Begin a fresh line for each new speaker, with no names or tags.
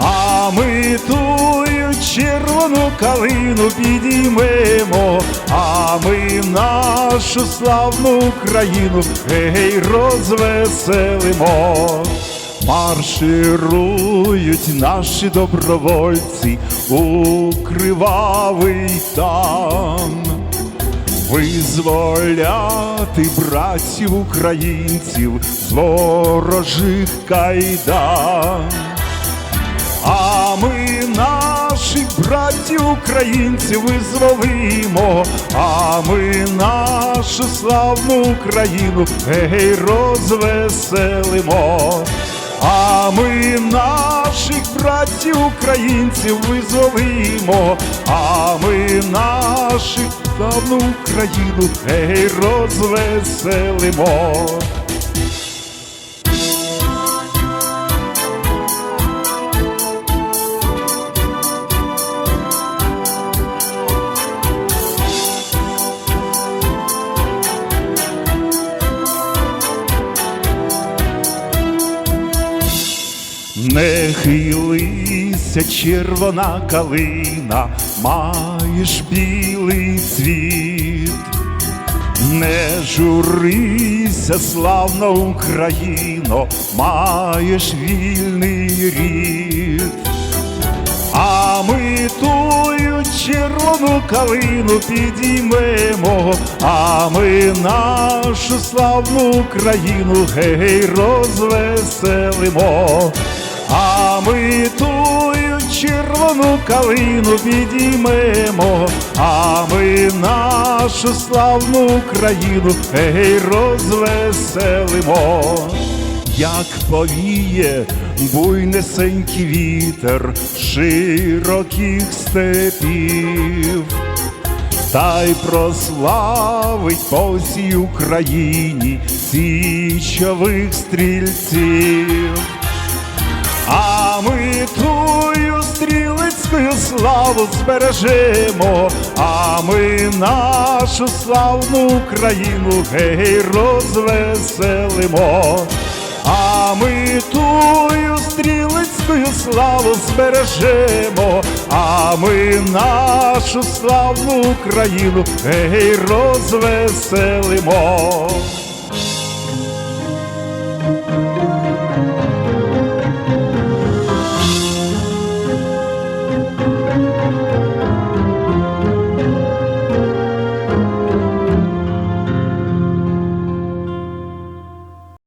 А ми тую червону калину підіймемо, а ми нашу славну Україну гей розвеселимо. Марширують наші добровольці у кривавий там, визволяти братів українців з ворожих кайдан. А ми наших братів українців визволимо, а ми нашу славну Україну гей розвеселимо. А ми наших братів українців визволимо, а ми наших славну Україну гей розвеселимо. Не хилися, червона калина, маєш білий цвіт, не журися, славна Україно, маєш вільний рід. А ми тую червону калину підіймемо, а ми нашу славну Україну гей розвеселимо. Ми тую червону калину підіймемо, а ми нашу славну Україну гей розвеселимо. Як повіє буйнесенький вітер широких степів, та й прославить по всій Україні січових стрільців. Українською славу збережемо, а ми нашу славну Україну гей розвеселимо, а ми тую стрілецькою славу збережемо, а ми нашу славну Україну гей розвеселимо.